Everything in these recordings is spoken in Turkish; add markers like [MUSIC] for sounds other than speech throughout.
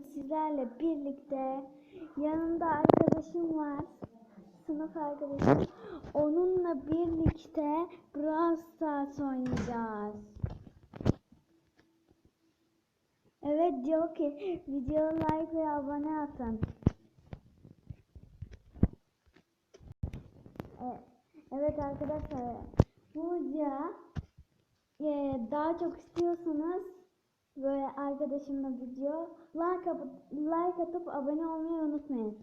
sizlerle birlikte yanımda arkadaşım var. Sınıf arkadaşım. Onunla birlikte Brawl Stars oynayacağız. Evet diyor ki video like ve abone atın. E, Evet arkadaşlar bu video e, daha çok istiyorsanız böyle arkadaşımla video like, like atıp abone olmayı unutmayın.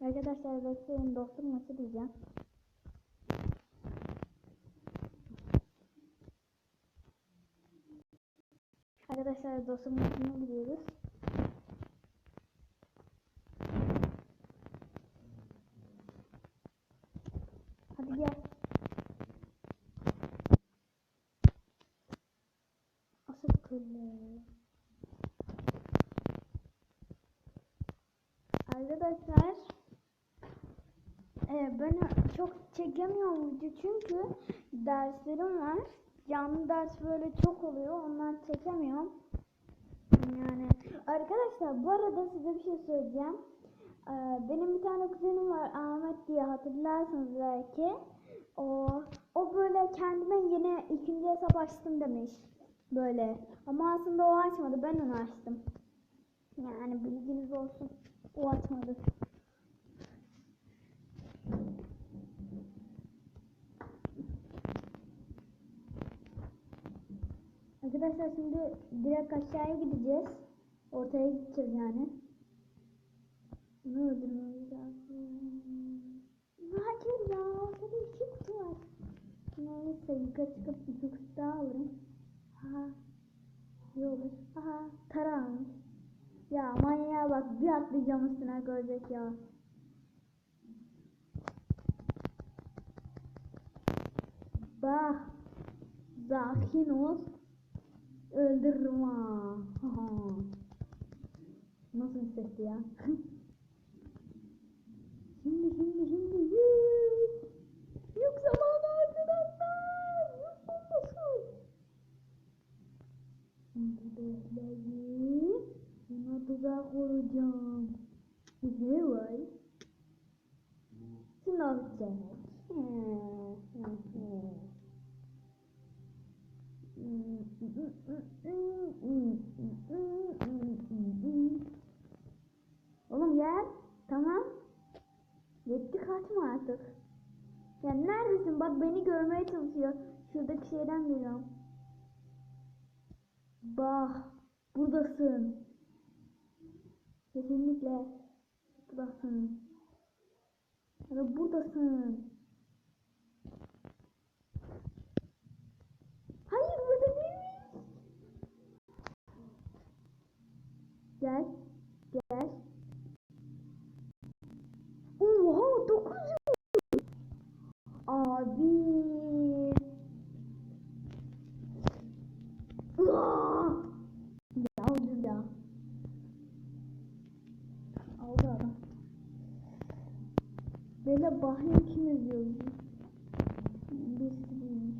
Arkadaşlar bekleyin dostum maçı diyeceğim. Arkadaşlar dostum maçına gidiyoruz. Hadi gel. Arkadaşlar e, ben çok çekemiyorum video çünkü derslerim var. Canlı ders böyle çok oluyor. Ondan çekemiyorum. Yani arkadaşlar bu arada size bir şey söyleyeceğim. Ee, benim bir tane kuzenim var Ahmet diye hatırlarsınız belki. O o böyle kendime yeni ikinci hesap açtım demiş. Böyle. Ama aslında o açmadı. Ben onu açtım. Yani bilginiz olsun. O açmadı. Arkadaşlar şimdi direkt aşağıya gideceğiz. Ortaya gideceğiz yani. Ne öldürmemiz lazım? Hayır ya, iki kutu var. Neyse yukarı çıkıp daha alırım. Ha, iyi olur. Aha, tarağım. Ya manyağa bak bir atlayacağım üstüne görecek ya. Bak, sakin ol. Öldürürüm ha. Aha. Nasıl bir sesti ya? [LAUGHS] Şimdi şimdi şimdi yük. Yük zamanı arkadaşlar. Yük bombası. Şimdi bekleyin. Buna tuzak kuracağım. Ne var? Çek. [LAUGHS] Oğlum gel. Tamam. Yetti kaçma artık. Ya neredesin? Bak beni görmeye çalışıyor. Şuradaki şeyden geliyorum. Bak. Buradasın. Kesinlikle. Buradasın. Ya buradasın. Hayır burada değil. Gel. Gel. Böyle bahane kim yazıyor? Birisi değilmiş.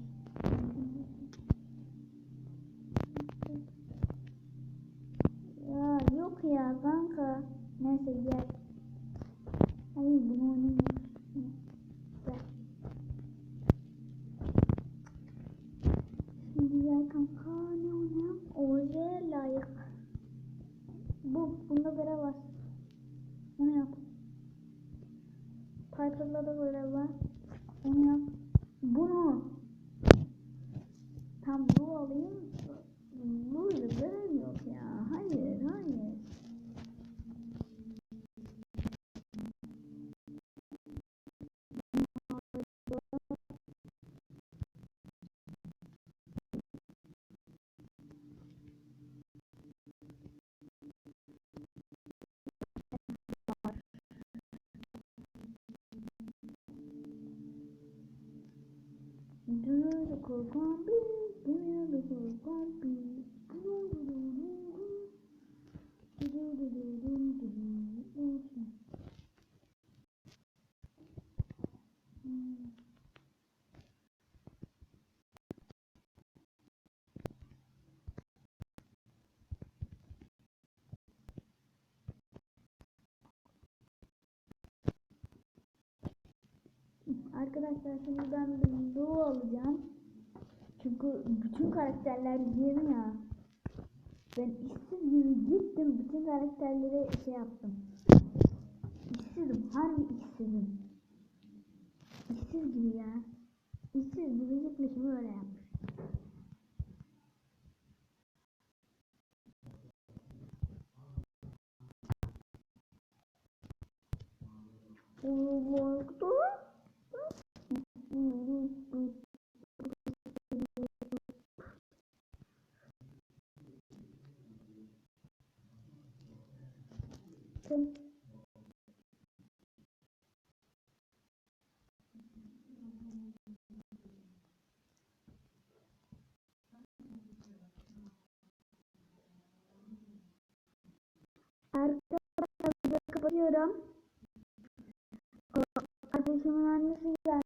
Ya yok ya kanka. Neyse gel. Piper'la da görev var. Onu yap. Bunu. Tam bu alayım. Böyle görev Arkadaşlar şimdi ben bir Doğu alacağım. Çünkü bütün karakterler yeni ya. Ben işsiz gibi gittim bütün karakterlere şey yaptım. İşsizim harbi işsizim. İşsiz gibi ya. İşsiz gibi gitmişim öyle yapmış. Arkadaşlar kapatıyorum. Arkadaşımın annesi geldi.